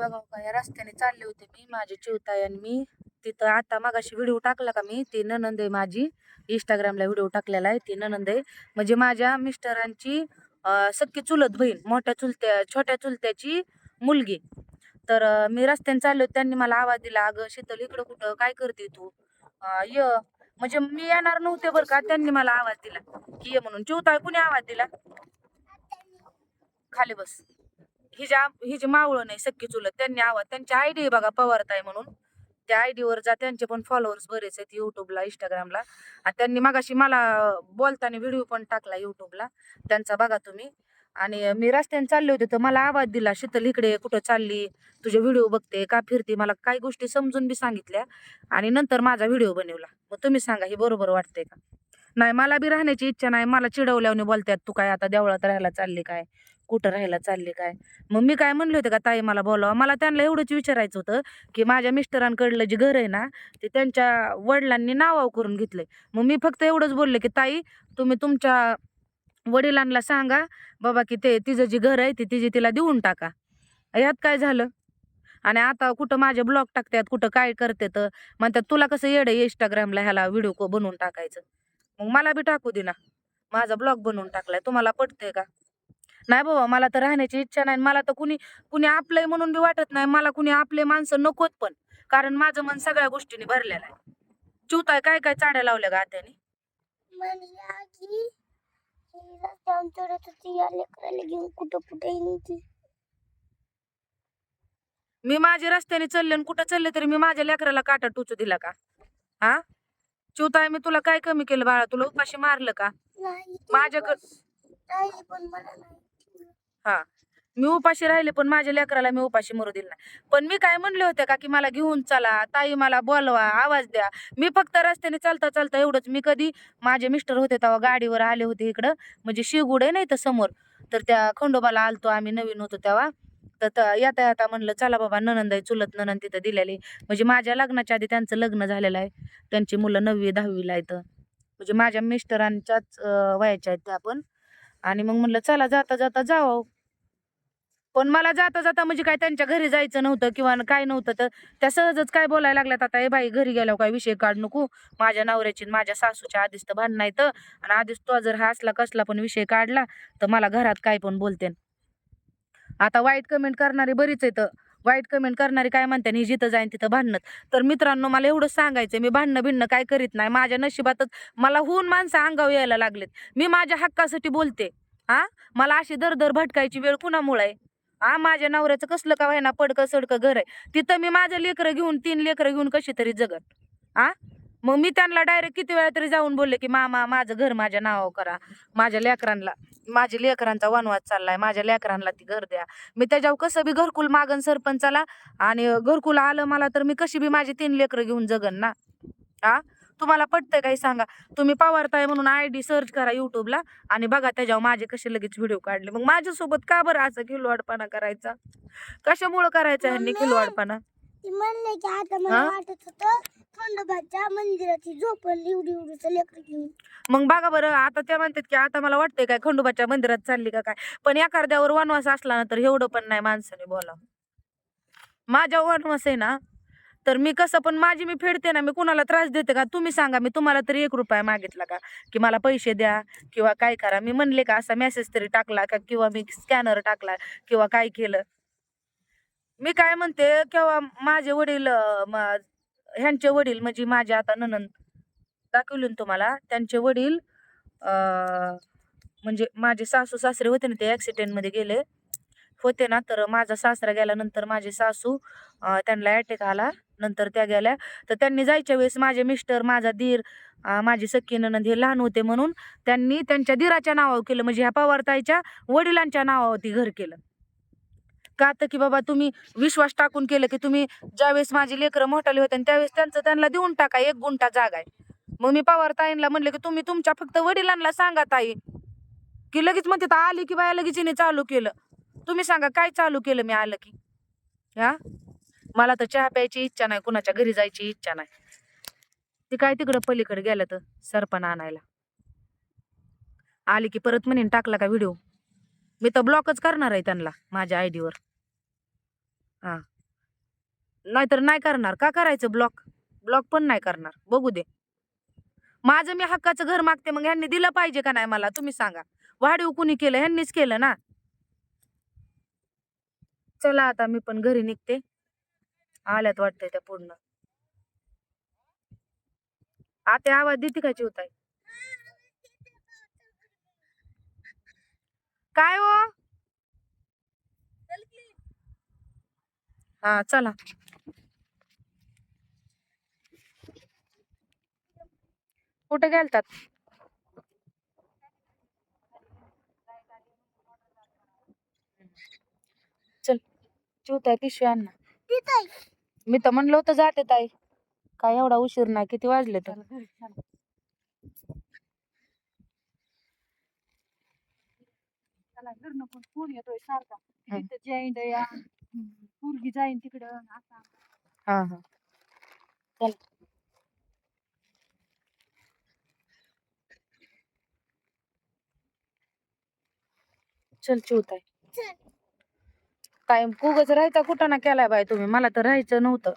बघा का? या रस्त्याने चालले होते मी माझी चिवताई आणि मी. तिथं आता मागाशी व्हिडिओ टाकला का मी? ती ननंद आहे माझी. इंस्टाग्रामला व्हिडिओ टाकलेला आहे ती ननंद आहे. म्हणजे माझ्या मिस्टरांची सख्खी चुलत बहीण मोठ्या चुलत्या छोट्या चुलत्याची मुलगी. तर मी रस्त्याने चालले होते त्यांनी मला आवाज दिला अगं शीतल इकडं कुठं? काय करते तू? य ये. म्हणजे मी येणार नव्हते बरं का त्यांनी मला आवाज दिला. की ये म्हणून. चिवताय कुणी आवाज दिला? खाली बस. हिच्या हिची मावळं नाही सक्की चुलत त्यांनी आवाज त्यांची आयडी बघा पवारताय म्हणून. त्या आयडीवर जा त्यांचे पण फॉलोअर्स बरेच आहेत युट्यूबला इंस्टाग्रामला आणि त्यांनी मगाशी मला बोलताना व्हिडिओ पण टाकला युट्यूबला त्यांचा बघा तुम्ही. आणि मी रस्त्याने चालले होते तर मला आवाज दिला शीतल इकडे कुठं चालली? तुझे व्हिडिओ बघते का फिरते? मला काही गोष्टी समजून बी सांगितल्या. आणि नंतर माझा व्हिडिओ बनवला. मग तुम्ही सांगा हे बरोबर वाटतंय का? नाही मला बी राहण्याची इच्छा नाही. मला चिडवल्याने बोलतात तू काय आता देवळात राहायला चालली काय? कुठं राहायला चालले काय? मग मी काय म्हणले होते का ताई मला बोलावा. मला त्यांना एवढंच विचारायचं होतं की माझ्या मिस्टरांकडलं जे घर आहे ना ते त्यांच्या वडिलांनी नावाव करून घेतलंय. मग मी फक्त एवढंच बोलले की ताई तुम्ही तुमच्या वडिलांना सांगा बाबा की ते तिचं जे घर आहे ते तिची तिला देऊन टाका. ह्यात काय झालं? आणि आता कुठं माझे ब्लॉग टाकतात कुठं काय करते तर म्हणतात तुला कसं येडं इंस्टाग्रामला ह्याला व्हिडिओ बनवून टाकायचं. मग मला बी टाकू दे ना. माझा ब्लॉग बनवून टाकलाय. तुम्हाला पटतंय का? नाही बाबा मला तर राहण्याची इच्छा नाही मला तर कुणी कुणी आपलंय म्हणून बी वाटत नाही. मला कुणी आपले माणसं नकोत पण. कारण माझं मन सगळ्या गोष्टींनी भरलेलं आहे. चिवताय काय काय चाड्या लावल्या का घेऊन कुठं कुठे नेती मी माझ्या रस्त्याने चालले आणि कुठं चालले तरी मी माझ्या लेकराला काटा टोचू दिला का? हा? चिवताय मी तुला काय कमी केलं बाळा? तुला उपाशी मारलं का? माझ्याकड- पण मला नाही. हा. मी उपाशी राहिले पण माझ्या लेकराला मी उपाशी मरू दिलं नाही. पण मी काय म्हणले होते का की मला घेऊन चला ताई मला बोलवा आवाज द्या. मी फक्त रस्त्याने चालता चालता एवढंच. मी कधी माझे मिस्टर होते तेव्हा गाडीवर आले होते इकडं. म्हणजे शिवगुड आहे नाही तर समोर. तर त्या खंडोबाला आलतो आम्ही नवीन होतो तेव्हा. तर त- येता येता म्हणलं चला बाबा ननंद आहे चुलत ननंद तिथं दिलेली. म्हणजे माझ्या लग्नाच्या आधी त्यांचं लग्न झालेलं आहे. त्यांची मुलं नववी दहावीला आहेत. म्हणजे माझ्या मिस्टरांच्याच वयाच्या आहेत त्या पण. आणि मग म्हणलं चला जाता जाता जावं. पण मला जाता जाता म्हणजे काय त्यांच्या घरी जायचं नव्हतं किंवा काय नव्हतं तर त्या सहजच काय बोलायला लागल्यात आता ए बाई घरी गेल्यावर काय विषय काढ नको. माझ्या नवऱ्याची माझ्या सासूच्या आधीच तर भांडण नाही तर आणि आधीच तो जर हा असला कसला पण विषय काढला तर मला घरात काय पण बोलते. आता वाईट कमेंट करणारी बरीच आहेत वाईट कमेंट करणारी काय म्हणते ही जिथं जाईन तिथं भांडणं. तर मित्रांनो मला एवढं सांगायचं मी भांडणं भिन्न काय करीत नाही. माझ्या नशिबातच मला होऊन माणसं अंगावर यायला लागलेत. मी माझ्या हक्कासाठी बोलते हा. मला अशी दर दर भटकायची वेळ कुणामुळे आहे? हा माझ्या नवऱ्याचं कसलं का व्हायना पडकं सडकं घर आहे. तिथं मी माझं लेकरं घेऊन तीन लेकरं घेऊन कशी तरी जगत हा मग मी त्यांना डायरेक्ट किती वेळा तरी जाऊन बोलले की मामा माझं घर माझ्या नावावर करा. माझ्या लेकरांना माझ्या लेकरांचा वनवास चाललाय. माझ्या लेकरांना ती घर द्या. मी त्याच्यावर कसं बी घरकुल मागन सरपंचाला आणि घरकुल आलं मला तर मी कशी बी माझी तीन लेकरं घेऊन जगन ना. हा तुम्हाला पटतंय काही सांगा? तुम्ही पवारताय म्हणून आय डी सर्च करा युट्यूबला आणि बघा त्याच्यावर माझे कसे लगेच व्हिडिओ काढले. मग माझ्यासोबत का बरं असं खिलवाडपणा करायचा? कशामुळं करायचा ह्यांनी. खिलवाडपणा? म्हणले की आता मला? वाटत होतं खंडोबाच्या मंदिराची झोपली एवढी एवढीचं लेकर घेऊन. मग बघा बरं आता त्या म्हणतात की आता मला वाटतंय काय खंडोबाच्या मंदिरात चालली का काय? पण एखाद्यावर वनवास असला ना तर एवढं पण नाही माणसाने बोला माझ्या वनवास आहे ना तर मी कसं पण माझी मी फेडते ना मी कुणाला त्रास देते का? तुम्ही सांगा मी तुम्हाला तरी एक रुपया मागितला का? की मला पैसे द्या किंवा काय करा? मी म्हणले का असा मेसेज तरी टाकला का? किंवा मी स्कॅनर टाकला किंवा काय केलं? मी काय म्हणते किंवा माझे वडील ह्यांचे वडील म्हणजे माझे आता ननंद दाखवले तुम्हाला त्यांचे वडील म्हणजे माझे सासू सासरे होते ना ते ॲक्सिडेंटमध्ये गेले होते ना तर माझा सासरा गेल्यानंतर माझे सासू त्यांना अटॅक आला. नंतर त्या गेल्या. तर त्यांनी जायच्या वेळेस माझे मिस्टर माझा धीर माझी सख्खी ननंद हे लहान होते म्हणून त्यांनी त्यांच्या धीराच्या नावावर केलं. म्हणजे ह्या पवारताईच्या वडिलांच्या नावावरती घर केलं. का तर की बाबा तुम्ही विश्वास टाकून केलं की तुम्ही ज्यावेळेस माझी लेकरं मोठाली होते आणि त्यावेळेस त्यांचं त्यांना देऊन टाका एक गुंठा जागा आहे. मग मी पवार ताईंना म्हणलं की तुम्ही तुमच्या फक्त वडिलांना सांगा ताई की लगेच म्हणते तर आली की बाया लगेच हिने चालू केलं. तुम्ही सांगा काय चालू केलं मी आलं की? हा? मला तर चहा प्यायची इच्छा नाही कुणाच्या घरी जायची इच्छा नाही. ती काय तिकडं पलीकडे गेलं तर सरपण आणायला. आली की परत म्हणेन टाकला का व्हिडिओ मी तर ब्लॉकच करणार आहे त्यांना माझ्या आयडीवर नाहीतर नाही करणार. का करायचं ब्लॉक ब्लॉक पण नाही करणार. बघू दे. माझं मी हक्काचं घर मागते मग ह्यांनी दिलं पाहिजे का नाही मला? तुम्ही सांगा. वाढीव कुणी केलं ह्यांनीच केलं ना? चला आता मी पण घरी निघते. आल्यात वाटतंय त्या पूर्ण. आता आवाज देते का चिवताय काय हो? हा चला. कुठे गेलतात? चल चिवताय पिशवी आण तिथं. मी तर म्हणलं होतं जाते ताई. काय एवढा उशीर नाही किती वाजले तर. त्याला घरनं पण फोन येतोय सारखा. हं. तिथं जैंड या पोरगी जाईन तिकडं असा हा हा. चल. चल चिवताय चल. काय कुगच राहायचा कुठं ना केलाय बाय तुम्ही. मला तर राहायचं नव्हतं.